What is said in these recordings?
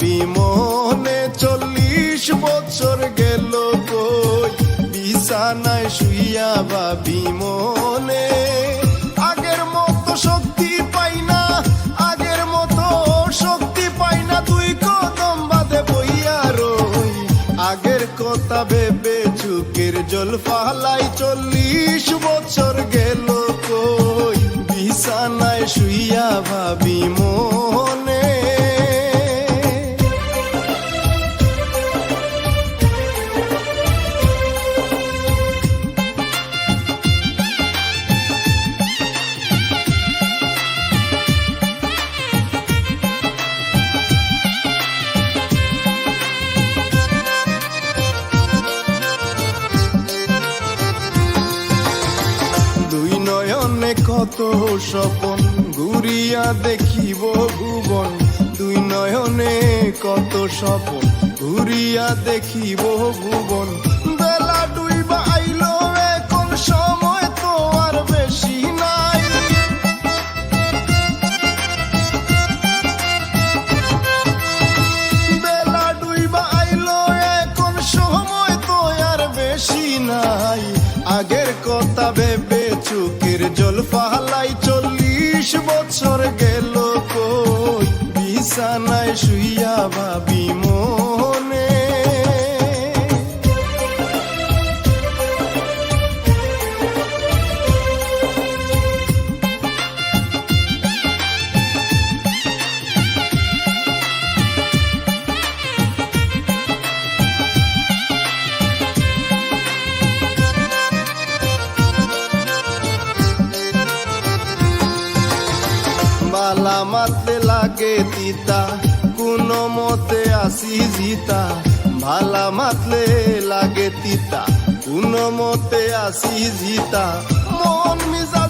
বিমনে চল্লিশ বছর গেল কই? বিছানায় শুইয়া বা বিমনে আগের মতো শক্তি পাই না, আগের মতো শক্তি পাই না তুই কদম বাদে বইয়া রই। আগের কথা ভেবে চুকের জল ফালাই চল্লিশ বছর গেল কই? বিছানায় শুইয়া ভাবি কত স্বপন, ঘুরিয়া দেখিব ভুবন। দুই নয়নে কত স্বপন, ঘুরিয়া দেখিব ভুবন। বেলা ডুইবা আইলো, এখন সময় তো আর বেশি নাই। বেলা ডুইবা আইলো, এখন সময় তো আর বেশি নাই। আগের কথা ভেবে চুকের জল পাহালাই চল্লিশ বছর গেল কই? বিছানায় শুইয়া ভাবি বালা মাতে লাগে তিতা, কোনো মতে আসি জিতা। ভালা মাতলে লাগে তিতা, কোনো মতে আসি জিতা। মন মিজাজ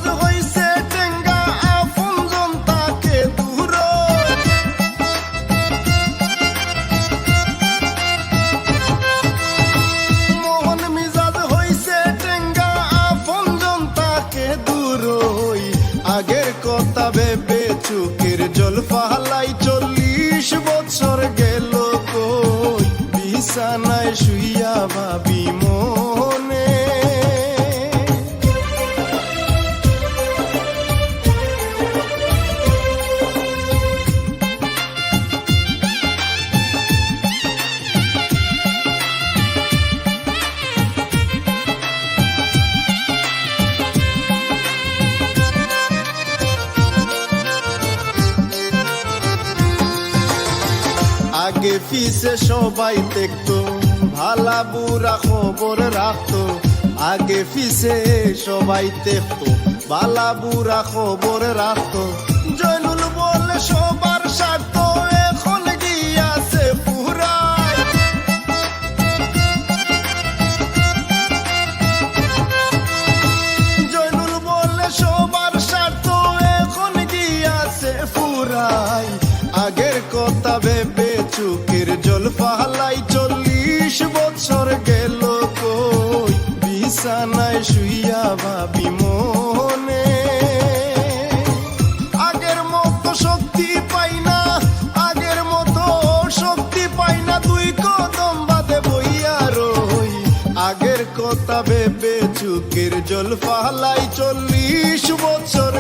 চুকের জল ফালাই চল্লিশ বছর গেল কই? বিছানায় ফিসে সবাই দেখতো, ভালা বুড়া খবর রাখতো। আগে ফিসে সবাই দেখতো, ভালা বুড়া খবর রাখতো। জয়নুল বলে সবার কথা ভেবে জল ফালাই চল্লিশ বছর গেল কই? বিছানায় শুইয়া ভাবি মনে। আগের মতো শক্তি পাই না, আগের মতো শক্তি পাই না তুই কদম বাদে বইয়া রই। আগের কথা ভেবে চুকের জল ফালাই চল্লিশ বছর